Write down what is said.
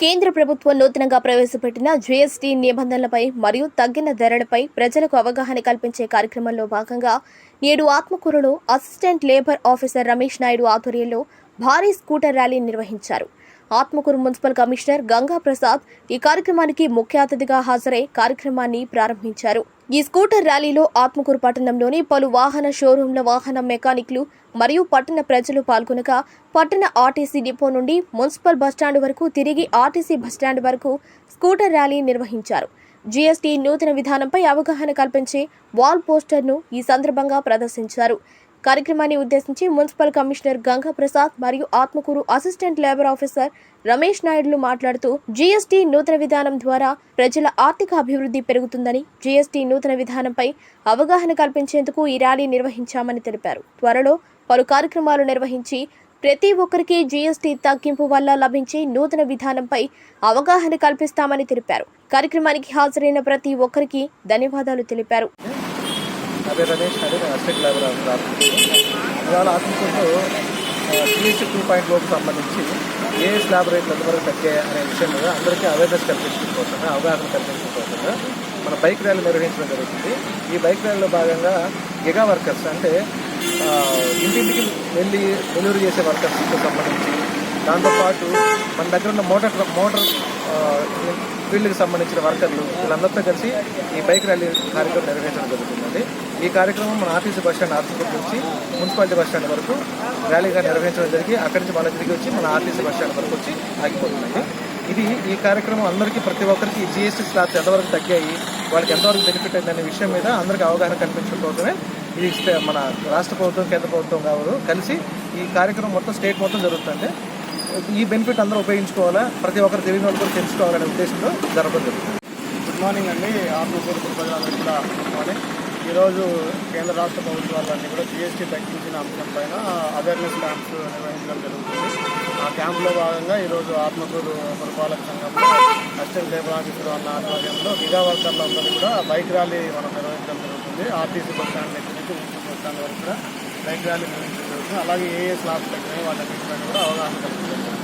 కేంద్ర ప్రభుత్వం నూతనంగా ప్రవేశపెట్టిన జీఎస్టీ నిబంధనలపై మరియు తగ్గిన ధరలపై ప్రజలకు అవగాహన కల్పించే కార్యక్రమంలో భాగంగా నేడు ఆత్మకూరులో assistant labour officer Ramesh Naidu ఆధ్వర్యంలో భారీ స్కూటర్ ర్యాలీ నిర్వహించారు. ఆత్మకూరు మున్సిపల్ కమిషనర్ గంగా ప్రసాద్ ఈ కార్యక్రమానికి ముఖ్య అతిథిగా హాజరై కార్యక్రమాన్ని ప్రారంభించారు. ఈ స్కూటర్ ర్యాలీలో ఆత్మకూరు పట్టణంలోని పలు వాహన షోరూంల వాహన మెకానిక్లు మరియు పట్టణ ప్రజలు పాల్గొనగా పట్టణ ఆర్టీసీ డిపో నుండి మున్సిపల్ బస్టాండ్ వరకు తిరిగి ఆర్టీసీ బస్టాండ్ వరకు స్కూటర్ ర్యాలీ నిర్వహించారు. జీఎస్టీ నూతన విధానంపై అవగాహన కల్పించే వాల్ పోస్టర్ను ఈ సందర్భంగా ప్రదర్శించారు. కార్యక్రమాన్ని ఉద్దేశించి మున్సిపల్ కమిషనర్ గంగా ప్రసాద్ మరియు Atmakur assistant labour officer Ramesh నాయుడులు మాట్లాడుతూ జీఎస్టీ నూతన విధానం ద్వారా ప్రజల ఆర్థిక అభివృద్ధి పెరుగుతుందని జీఎస్టీ నూతన విధానంపై అవగాహన కల్పించేందుకు ఈ ర్యాలీ నిర్వహించామని తెలిపారు. త్వరలో పలు కార్యక్రమాలు నిర్వహించి ప్రతి ఒక్కరికి జీఎస్టీ తగ్గింపు వల్ల లభించే నూతన విధానంపై అవగాహన కల్పిస్తామని తెలిపారు. కార్యక్రమానికి హాజరైన ప్రతి ఒక్కరికి ధన్యవాదాలు తెలిపారు. నా టూ పాయింట్లోకి సంబంధించి ఏ స్లాబ్ రేట్లు ఎంతవరకు తగ్గాయి అనే విషయం మీద అందరికీ అవేర్నెస్ కల్పించడం అవగాహన కల్పించడం మన బైక్ ర్యాలీ నిర్వహించడం జరుగుతుంది. ఈ బైక్ ర్యాలీలో భాగంగా గిగా వర్కర్స్ అంటే ఇంటింటికి వెళ్ళి డెలివరీ చేసే వర్కర్స్కి సంబంధించి దాంతోపాటు మన దగ్గర ఉన్న మోటార్ మోటార్ ఫీల్డ్కి సంబంధించిన వర్కర్లు వీళ్ళందరితో కలిసి ఈ బైక్ ర్యాలీ కార్యక్రమం నిర్వహించడం జరుగుతుందండి ఈ కార్యక్రమం మన ఆర్టీసీ బస్ స్టాండ్ ఆర్టీసీ నుంచి మున్సిపాలిటీ బస్ స్టాండ్ వరకు ర్యాలీగా నిర్వహించడం జరిగి అక్కడి నుంచి మళ్ళీ తిరిగి వచ్చి మన ఆర్టీసీ బస్ స్టాండ్ వరకు వచ్చి ఆగిపోతుందండి ఇది ఈ కార్యక్రమం అందరికీ ప్రతి ఒక్కరికి జిఎస్టీ స్లాబ్స్ ఎంతవరకు తగ్గాయి వాళ్ళకి ఎంతవరకు బెనిఫిట్ అయిందనే విషయం మీద అందరికీ అవగాహన కల్పించడం కోసమే ఈ మన రాష్ట్ర ప్రభుత్వం కేంద్ర ప్రభుత్వం కావరు కలిసి ఈ కార్యక్రమం మొత్తం స్టేట్ మొత్తం జరుగుతుంది. ఈ బెనిఫిట్ అందరూ ఉపయోగించుకోవాలా? ప్రతి ఒక్కరు తెలియని వాళ్ళు కూడా తెలుసుకోవాలనే ఉద్దేశంతో జరగడం జరుగుతుంది. గుడ్ మార్నింగ్ అండి. ఆత్మకూరు ప్రజలందరూ కూడా గుడ్ మార్నింగ్ ఈరోజు కేంద్ర రాష్ట్ర ప్రభుత్వాలన్నీ కూడా జిఎస్టీ తగ్గించిన అంశం పైన అవేర్నెస్ క్యాంప్స్ నిర్వహించడం జరుగుతుంది. ఆ క్యాంపులో భాగంగా ఈరోజు ఆత్మకూరు పురపాలక సంఘంలో అసిస్టెంట్ లేబర్ ఆఫీసర్ అన్న ఆధ్వర్యంలో గిగా వర్కర్లందరూ కూడా బైక్ ర్యాలీ మనం నిర్వహించడం జరుగుతుంది. ఆర్టీసీ బస్ స్టాండ్ దగ్గర నుంచి మున్సిపల్ బస్ స్టాండ్ వరకు కూడా బైక్ ర్యాలీ నిర్వహించడం జరుగుతుంది. అలాగే ఏ ఏ స్లాబ్స్ తగ్గినాయి వాళ్ళ కూడా అవగాహన కల్పించడం జరుగుతుంది.